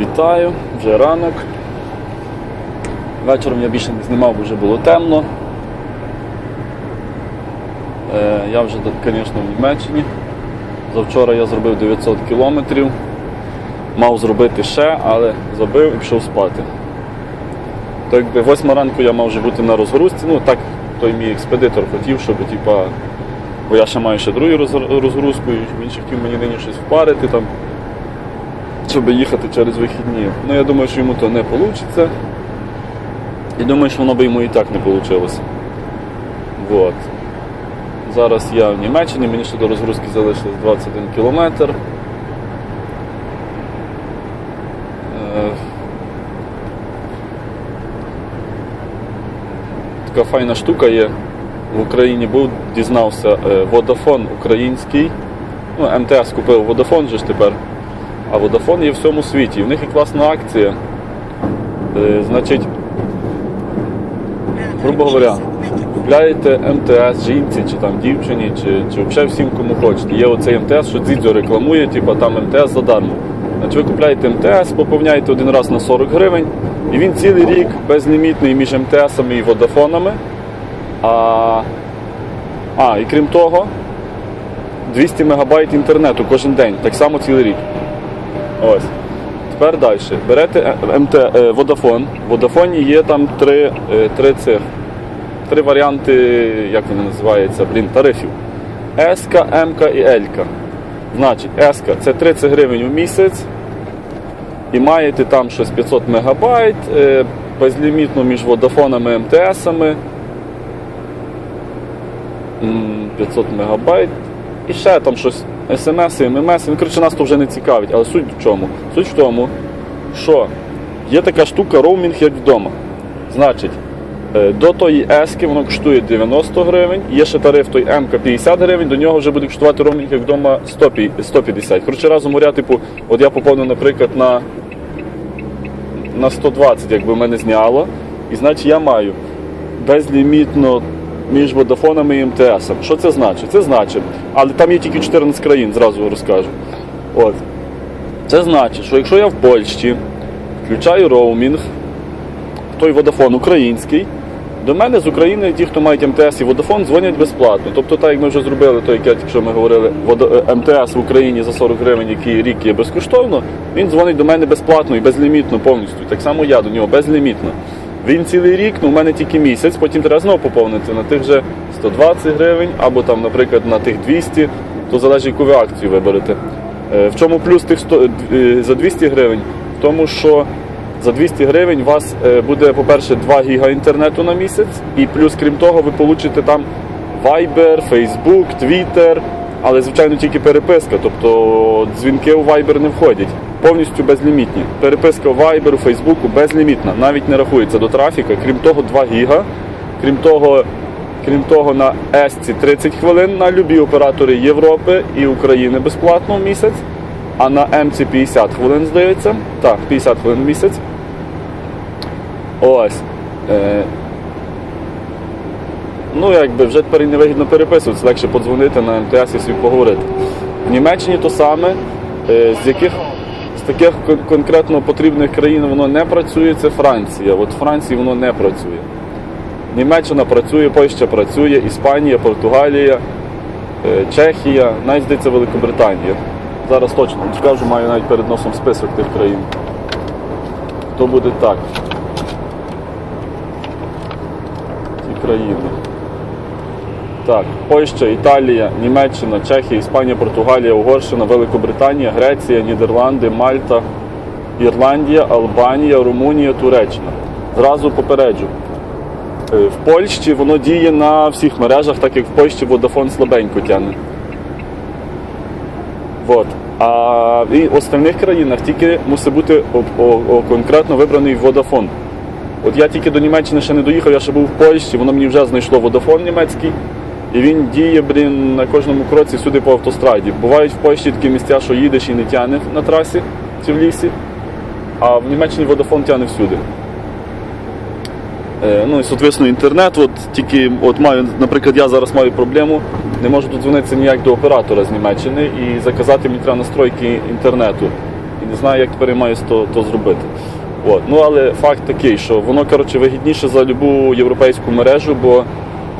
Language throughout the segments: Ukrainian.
Вітаю, вже ранок. Вечором я більше не знімав, бо вже було темно. Е, я вже, звісно, в Німеччині. Завчора я зробив 900 кілометрів. Мав зробити ще, але забив і пішов спати. То якби 8 ранку я мав вже бути на розгрузці. Ну так той мій експедитор хотів, щоб типа, бо я ще маю ще другу розгрузку, і він ще хотів мені нині щось впарити там щоб їхати через вихідні. Ну я думаю, що йому то не вийде. І думаю, що воно би йому і так не вийшло. Вот. Зараз я в Німеччині, мені ще до розгрузки залишилось 21 кілометр. Е, Така файна штука є. В Україні був, дізнався, е, Vodafone український. Ну, МТС купив Vodafone же ж тепер. А Vodafone є в всьому світі. І в них є класна акція. Е, значить, грубо говоря, купляєте МТС жінці, чи там дівчині, чи, чи взагалі всім, кому хочете. Є оцей МТС, що Дзідзьо рекламує, типу там МТС задармо. Значить, ви купляєте МТС, поповняєте один раз на 40 гривень, і він цілий рік безлімітний між МТСами і Водафонами. А, а, і крім того, 200 мегабайт інтернету кожен день, так само цілий рік. Ось. Тепер далі. Берете е, МТ, е, В Vodafone є там три, е, три цих. Три варіанти, як вони називаються, блін, тарифів. S, М і L. Значить, S це 30 гривень у місяць. І маєте там щось 500 мегабайт, е, безлімітно між Водафонами і МТСами. М, 500 мегабайт. І ще там щось смс, ММС. Ну, коротше, нас то вже не цікавить. Але суть в чому? Суть в тому, що є така штука роумінг як вдома. Значить, е, до тої ески воно коштує 90 гривень, є ще тариф той МК 50 гривень, до нього вже буде коштувати роумінг як вдома 150. Коротше, разом моря, типу, от я поповнив, наприклад, на, на 120, якби мене зняло. І значить я маю безлімітно між Водафонами і МТС. Що це значить? Це значить, але там є тільки 14 країн, зразу розкажу. От. Це значить, що якщо я в Польщі включаю роумінг, той Водафон український, до мене з України ті, хто мають МТС і Водафон, дзвонять безплатно. Тобто, так як ми вже зробили, той, як якщо ми говорили, е, МТС в Україні за 40 гривень, який рік є безкоштовно, він дзвонить до мене безплатно і безлімітно повністю. Так само я до нього безлімітно. Він цілий рік, ну в мене тільки місяць, потім треба знову поповнити на тих же 120 гривень, або там, наприклад, на тих 200, то залежить, яку ви акцію виберете. Е, В чому плюс тих 100, е, за 200 гривень? В тому, що за 200 гривень у вас е, буде, по-перше, 2 гіга інтернету на місяць, і плюс, крім того, ви получите там Viber, Facebook, Twitter, але, звичайно, тільки переписка, тобто дзвінки у Viber не входять. Повністю безлімітні. Переписка у Viber, Facebook безлімітна, навіть не рахується до трафіка. Крім того, 2 гіга. Крім того, крім того, на Есці 30 хвилин на любі оператори Європи і України безплатно в місяць. А на МЦ 50 хвилин, здається. Так, 50 хвилин в місяць. Ось. Е, ну, якби вже тепер і не вигідно переписуватися, легше подзвонити на МТС і собі поговорити. В Німеччині то саме, е, з яких таких конкретно потрібних країн воно не працює, це Франція. От Франції воно не працює. Німеччина працює, Польща працює, Іспанія, Португалія, е, Чехія, навіть здається Великобританія. Зараз точно не скажу, маю навіть перед носом список тих країн. То буде так. Ті країни. Так, Польща, Італія, Німеччина, Чехія, Іспанія, Португалія, Угорщина, Великобританія, Греція, Нідерланди, Мальта, Ірландія, Албанія, Румунія, Туреччина. Зразу попереджу. Е, В Польщі воно діє на всіх мережах, так як в Польщі Vodafone слабенько тягне. Вот. А в остальних країнах тільки мусить бути о- о- о- конкретно вибраний Vodafone. От я тільки до Німеччини ще не доїхав, я ще був в Польщі, воно мені вже знайшло Vodafone німецький. І він діє, блін, на кожному кроці сюди по автостраді. Бувають в Польщі такі місця, що їдеш і не тягне на трасі чи в лісі, а в Німеччині Vodafone тягне всюди. Е, Ну і соответственно інтернет, от тільки от маю, наприклад, я зараз маю проблему, не можу додзвонитися ніяк до оператора з Німеччини і заказати мені треба настройки інтернету. і не знаю, як тепер я маю то, то зробити. От. Ну, але факт такий, що воно коротше, вигідніше за любу європейську мережу, бо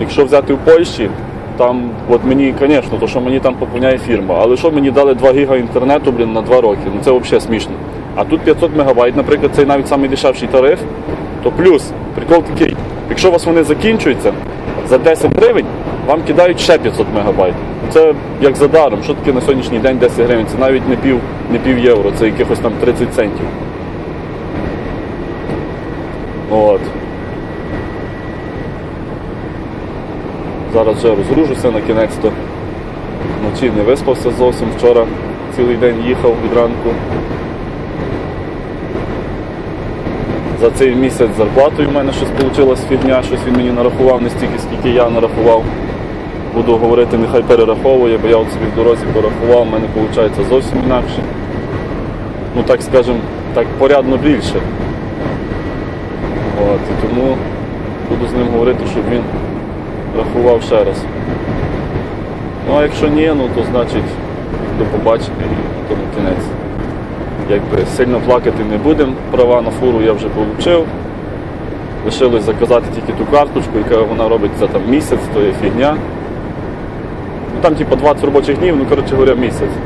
якщо взяти в Польщі, там, от мені, звісно, то що мені там поповняє фірма, але що мені дали 2 гіга інтернету блін, на 2 роки, ну це взагалі смішно. А тут 500 мегабайт, наприклад, це навіть найдешевший тариф, то плюс, прикол такий, якщо у вас вони закінчуються, за 10 гривень вам кидають ще 500 мегабайт. Це як за даром. Що таке на сьогоднішній день 10 гривень? Це навіть не пів, не пів євро, це якихось там 30 центів. От. Зараз вже розгружуся на кінець-то. Вночі не виспався зовсім. Вчора цілий день їхав від ранку. За цей місяць зарплатою в мене щось вийшла фігня, щось він мені нарахував не стільки, скільки я нарахував. Буду говорити, нехай перераховує, бо я от собі в дорозі порахував, в мене виходить зовсім інакше. Ну так скажем, так порядно більше. От, і тому буду з ним говорити, щоб він рахував ще раз. Ну а якщо ні, ну то значить до побачення і тому кінець. Якби сильно плакати не будемо, права на фуру я вже отримав. Лишилось заказати тільки ту карточку, яка вона робить за там місяць, то є фігня. Ну там типу 20 робочих днів, ну коротше говоря, місяць.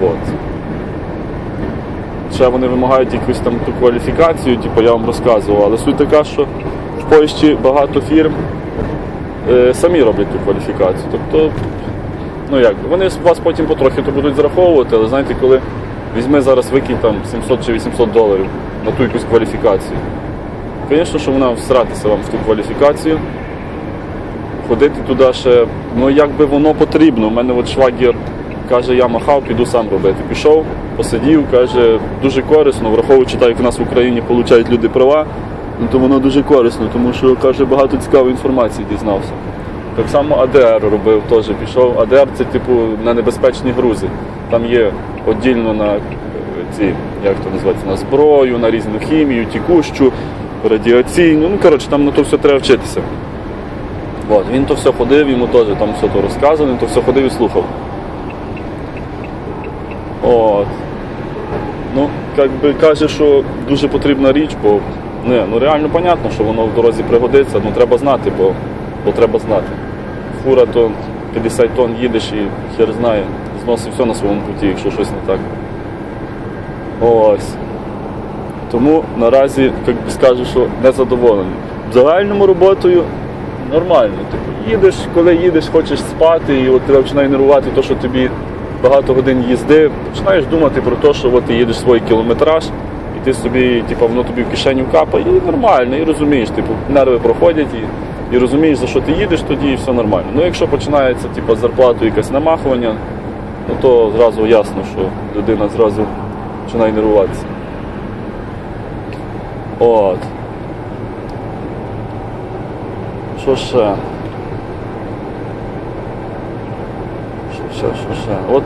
Вот. Ще вони вимагають якусь там ту кваліфікацію, типу я вам розказував, але суть така, що в Польщі багато фірм самі роблять ту кваліфікацію. Тобто, ну як, вони вас потім потрохи то будуть зараховувати, але знаєте, коли візьми зараз викинь там 700 чи 800 доларів на ту якусь кваліфікацію. Звісно, що вона всратися вам в ту кваліфікацію, ходити туди ще, ну якби воно потрібно. У мене от швагір каже, я махав, піду сам робити. Пішов, посидів, каже, дуже корисно, враховуючи так, як в нас в Україні получають люди права, ну, то воно дуже корисно, тому що каже, багато цікавої інформації дізнався. Так само АДР робив, теж пішов. АДР це типу на небезпечні грузи. Там є віддільно на е, ці, як то називається, на зброю, на різну хімію, тікущу, радіаційну. Ну, коротше, там на то все треба вчитися. От, він то все ходив, йому теж там все то розказано, він то все ходив і слухав. От. Ну, як каже, що дуже потрібна річ, бо не, ну реально понятно, що воно в дорозі пригодиться, ну треба знати, бо, бо треба знати. Фура то 50 тонн їдеш і хер знає, зносить все на своєму путі, якщо щось не так. Ось. Тому наразі, як би скажу, що не задоволений. Загальному роботою нормально. Типу, їдеш, коли їдеш, хочеш спати, і от тебе починає нервувати те, що тобі багато годин їзди, починаєш думати про те, що от ти їдеш свій кілометраж, ти собі, типу, воно тобі в кишеню капає, і нормально, і розумієш, типу, нерви проходять, і, і розумієш, за що ти їдеш, тоді і все нормально. Ну якщо починається типу, з зарплатою якесь намахування, ну то зразу ясно, що людина зразу починає нервуватися. От. Що ще? Що ще, що ще? От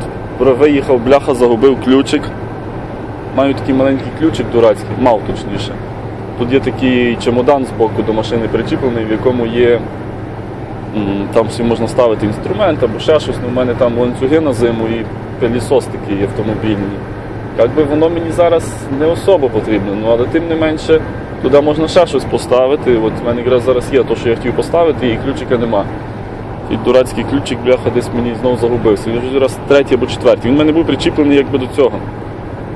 виїхав, бляха, загубив ключик. Маю такий маленький ключик дурацький, мав точніше. Тут є такий чемодан з боку до машини причіплений, в якому є. Там всі можна ставити інструмент або ще щось. Ну, У мене там ланцюги на зиму і пилісос такий автомобільний. Якби воно мені зараз не особо потрібно, ну але тим не менше туди можна ще щось поставити. От в мене якраз зараз є те, що я хотів поставити, і ключика нема. І дурацький ключик, бляха, десь мені знову загубився. Він вже раз третій або четвертий. Він в мене був причіплений якби до цього.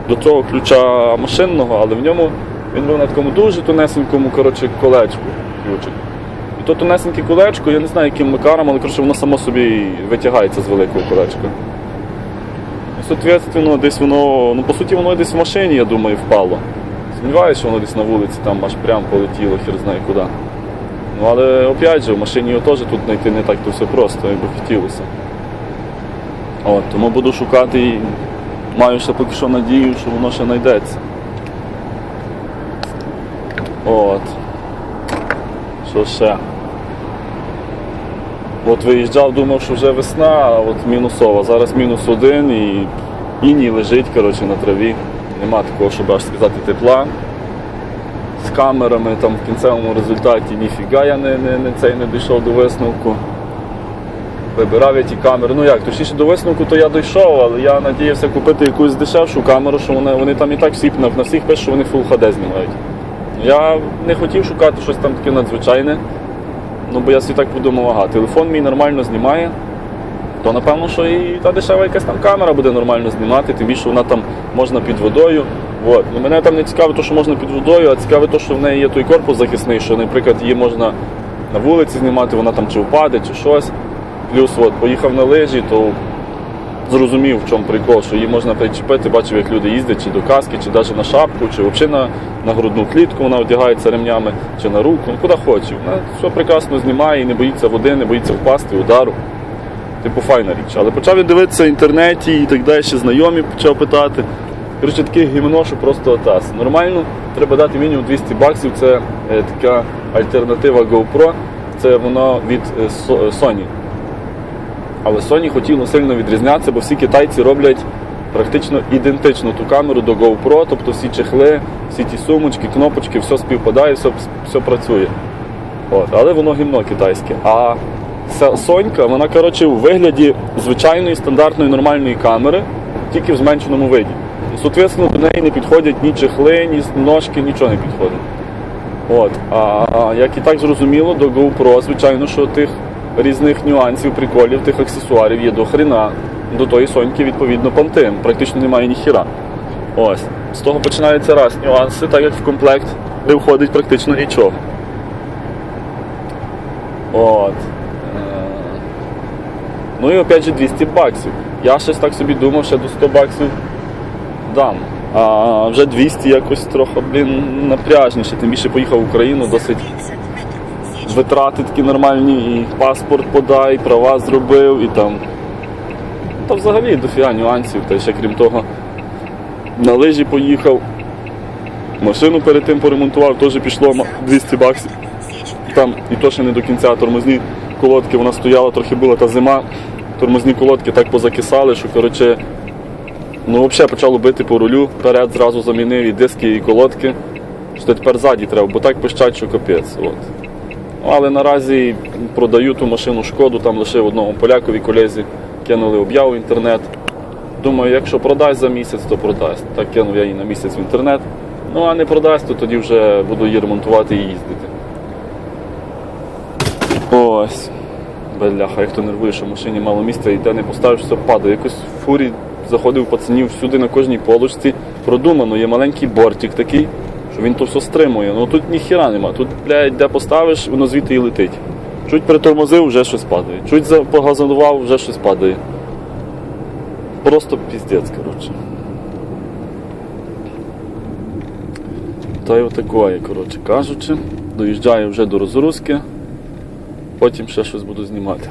До цього ключа машинного, але в ньому він був на такому дуже тонесенькому коротше, колечку ключик. І то тонесеньке колечко, я не знаю, яким макаром, але коротше, воно само собі витягається з великого колечка. І, Соответственно, десь воно, ну по суті, воно десь в машині, я думаю, впало. Сумніваюся, що воно десь на вулиці там аж прям полетіло, хер знає куди. Ну але опять же, в машині його теж тут знайти не так то все просто, як би хотілося. От, тому буду шукати маю ще поки що надію, що воно ще знайдеться. От. Що ще? От виїжджав, думав, що вже весна, а от мінусова. Зараз мінус один і іній лежить коротше, на траві. Нема такого, щоб аж сказати тепла. З камерами там в кінцевому результаті ніфіга я не, не, не, цей не дійшов до висновку. Вибирав я ті камери. Ну як, точніше до висновку то я дійшов, але я надіявся купити якусь дешевшу камеру, що вони, вони там і так всі на, на всіх пишуть, що вони Full HD знімають. Я не хотів шукати щось там таке надзвичайне. Ну бо я собі так подумав, ага, телефон мій нормально знімає, то напевно, що і та дешева якась там камера буде нормально знімати, тим більше вона там можна під водою. От. Ну, мене там не цікавить, те, що можна під водою, а цікавить те, що в неї є той корпус захисний, що, наприклад, її можна на вулиці знімати, вона там чи впаде, чи щось. Плюс от, поїхав на лижі, то зрозумів, в чому прикол, що її можна причепити, бачив, як люди їздять чи до каски, чи навіть на шапку, чи взагалі на, на грудну клітку вона одягається ремнями, чи на руку, ну куди хоче. Вона все прекрасно знімає і не боїться води, не боїться впасти, удару. Типу файна річ. Але почав я дивитися в інтернеті і так далі, знайомі почав питати. Коротше, таке гімно, що просто отас. Нормально, треба дати мінімум 200 баксів. Це е, така альтернатива GoPro. Це воно від е, Sony. Але Sony хотіло сильно відрізнятися, бо всі китайці роблять практично ідентичну ту камеру до GoPro, тобто всі чехли, всі ті сумочки, кнопочки, все співпадає, все, все працює. От, але воно гімно китайське. А Са- Сонька, вона коротше, у вигляді звичайної стандартної нормальної камери, тільки в зменшеному виді. І, соответственно, до неї не підходять ні чехли, ні ножки, нічого не підходить. От. А як і так зрозуміло, до GoPro, звичайно, що тих різних нюансів, приколів, тих аксесуарів є до хрена. До тої соньки, відповідно, пантим. Практично немає ніхіра. Ось. З того починаються раз нюанси, так як в комплект не входить практично нічого. От. Е, Ну і опять же 200 баксів. Я щось так собі думав, ще до 100 баксів дам. А вже 200 якось трохи, блін, напряжніше. Тим більше поїхав в Україну, досить витрати такі нормальні, і паспорт подай, права зробив, і там. Та взагалі дофіга нюансів. Та ще крім того, на лижі поїхав, машину перед тим поремонтував, теж пішло 200 баксів. Там і то ще не до кінця тормозні колодки, вона стояла, трохи була та зима. Тормозні колодки так позакисали, що коротше, ну взагалі почало бити по рулю, вперед зразу замінив і диски, і колодки. Що тепер ззаді треба, бо так пищать, що капець. Але наразі продаю ту машину шкоду, там лишив одному полякові колезі, кинули об'яву в інтернет. Думаю, якщо продасть за місяць, то продасть. Так кинув я її на місяць в інтернет. Ну а не продасть, то тоді вже буду її ремонтувати і їздити. Ось. Бляха, як то нервує, що в машині мало місця і де не поставиш, все падає. Якось в фурі заходив пацанів всюди на кожній полочці. Продумано, є маленький бортик такий, що він то все стримує. Ну тут ніхіра нема. Тут, блядь, де поставиш, воно звідти і летить. Чуть притормозив, вже щось падає. Чуть погазонував, вже щось падає. Просто піздець, коротше. Та й отакої, коротше кажучи. Доїжджаю вже до розгрузки. Потім ще щось буду знімати.